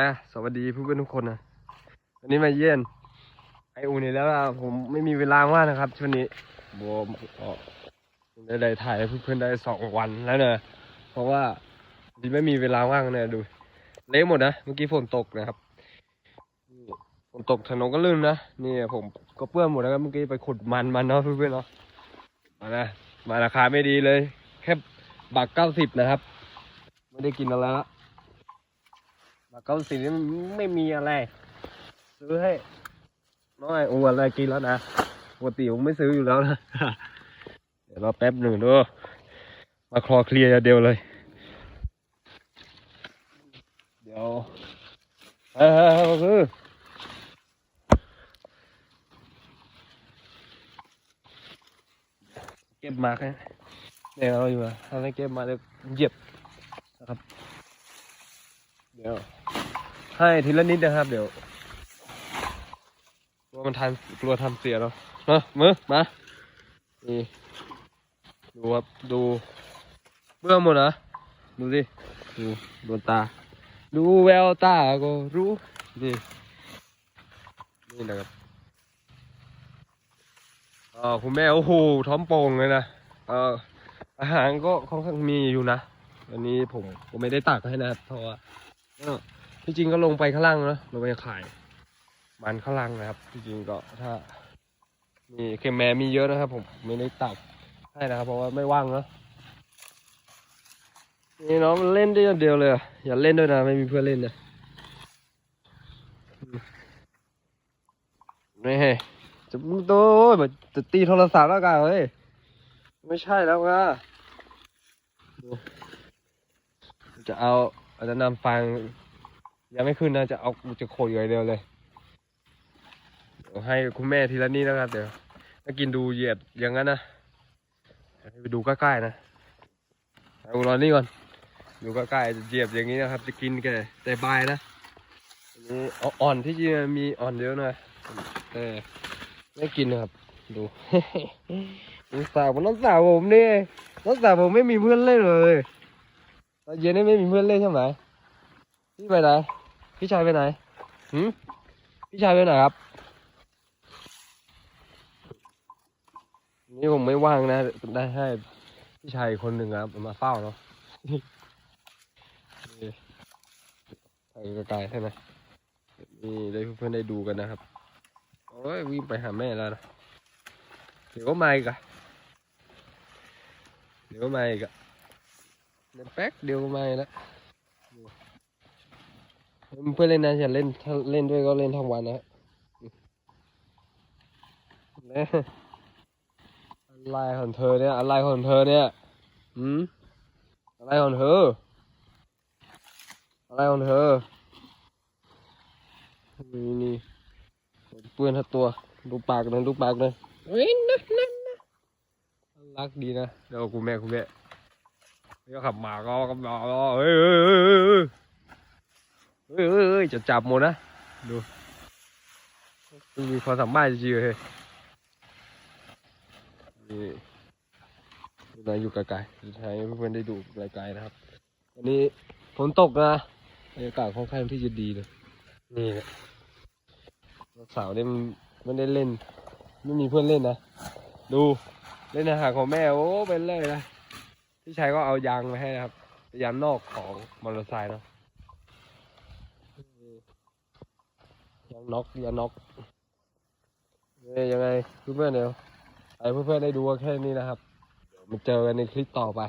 นะ สวัสดีเพื่อนทุกคนนะวันนี้มาเยี่ยนไออูนี่แล้วล่ะผมไม่มีเวลาว่างนะครับช่วงนี้บวมก็ได้ได้ถ่ายเพื่อนๆได้สองวันแล้วเนอะเพราะว่าที่ไม่มีเวลาว่างเนี่ยดู เละหมดนะเมื่อกี้ฝนตกนะครับฝนตกถนนก็ลื่นนะนี่ผมก็เปื้อนหมดแล้วเมื่อกี้ไปขุดมันมันเนาะเพื่อนๆเนาะมานะมาราคาไม่ดีเลย แค่บาทเก้าสิบนะครับ ไม่ได้กินอะไรละ เกาสีนี่ไม่มีอะไร ซื้อให้น้อยอ้วนอะไรกินแล้วนะปกติผมไม่ซื้ออยู่แล้วนะ เดี๋ยวรอแป๊บหนึ่งดูมาคลอเคลียร์เดียวเลย เดี๋ยวเออเออเออคือเก็บมาแค่เนี่ยเราอยู่อะถ้าไม่เก็บมาเดี๋ยวเหยียบนะครับ เดี๋ยว ให้ทีละนิดนะครับ เดี๋ยวกลัวมันทันกลัวทำเสียแล้วมามือมานี่ดูครับดูเบื้อหมดนะดูสิดูดวงตา ดูแววตาก็รู้นี่นี่นะครับเออคุณแม่โอ้โหท้องโป่งเลยนะเอออาหารก็ค่อนข้างมีอยู่นะวันนี้ผมผมไม่ได้ตักให้นะครับเพราะว่า ก็ที่จริงก็ลงไปข้างล่างนะลงไปขาย มันข้างล่างนะครับ ที่จริงก็ถ้า มีเคมแมมีเยอะนะครับ ผมไม่ได้ตักให้นะครับ เพราะว่าไม่ว่างนะนี่น้องมันเล่นได้อย่างเดียวเลยอย่าเล่นด้วยนะไม่มีเพื่อนเล่นนะนี่จะมึงโตแบบจะตีโทรศัพท์แล้วกันเฮ้ยไม่ใช่แล้วนะจะเอา อาจจะนำฟังยังไม่ขึ้นนะจะเอาจะโขดอยู่างเดียวเลยให้คุณแม่ทีละนี้นะครับเดี๋ยวถ้ากินดูเหยียบอย่างนั้นนะให้ไปดูใกล้ๆนะเอารอนี่ก่อนดูใกล้ๆจะเหยียบอย่างนี้นะครับ จะกินแก่แต่ใบนะอันนี้เอาอ่อนที่จริงมีอ่อนเยอะหน่อยแต่ไม่กินนะครับ ดูน้องสาวน้องสาวผมนี่น้องสาวผมไม่มีเพื่อนเล่นเลย ตอนเย็นนี่ไม่มีเพื่อนเล่นใช่ไหมพี่ไปไหน พี่ชายไปไหนหืมพี่ชายไปไหนครับ นี่ผมไม่ว่างนะ ได้ให้พี่ชายคนหนึ่งครับมาเฝ้าเนาะนี่ไปไกลๆใช่ไหมนี่ได้เพื่อนๆได้ดูกันนะครับ โอ้ยวิ่งไปหาแม่แล้วนะเดี๋ยวก็มาอีกอะเดี๋ยวก็มาอีกอะ เดี๋ยวแป๊กเดี๋ยวก็มาอีกแล้วเพื่อนเล่นนะอย่าเล่นถ้าเล่นด้วยก็เล่นทั้งวันนะฮะเนี่ยอะไรของเธอเนี่ยอะไรของเธอเนี่ยหืมอะไรของเธอ อะไรของเธอนี่นี่เปื้อนทั้งตัว ดูปากหน่อยดูปากหน่อยเฮ้ยนะนะนะรักดีนะเดี๋ยวคุณแม่คุณแม่ เดี๋ยวขับมาก็ขับมาก็เฮ้ยเฮ้ยเฮ้ยเฮ้ยเฮ้ยเฮ้ยจะจับหมดนะ ดูมีความสามารถจริงๆเลยนี่นายอยู่ไกลๆจะให้เพื่อนได้ดูไกลๆนะครับวันนี้ฝนตกนะบรรยากาศค่อนข้างที่จะดีเลยนี่แหละสาวเนี่ยมันไม่ได้เล่น ไม่มีเพื่อนเล่นนะ ดูเล่นอาหารของแม่โอ้เป็นเลยนะ พี่ชายก็เอายางมาให้นะครับ ยางนอกของมอเตอร์ไซค์เนาะยางน็อกยางน็อกเอ้ยยังไงเพื่อนๆเดี๋ยวไอ้เพื่อนๆได้ดูแค่นี้นะครับเดี๋ยวมาเจอกันในคลิปต่อไป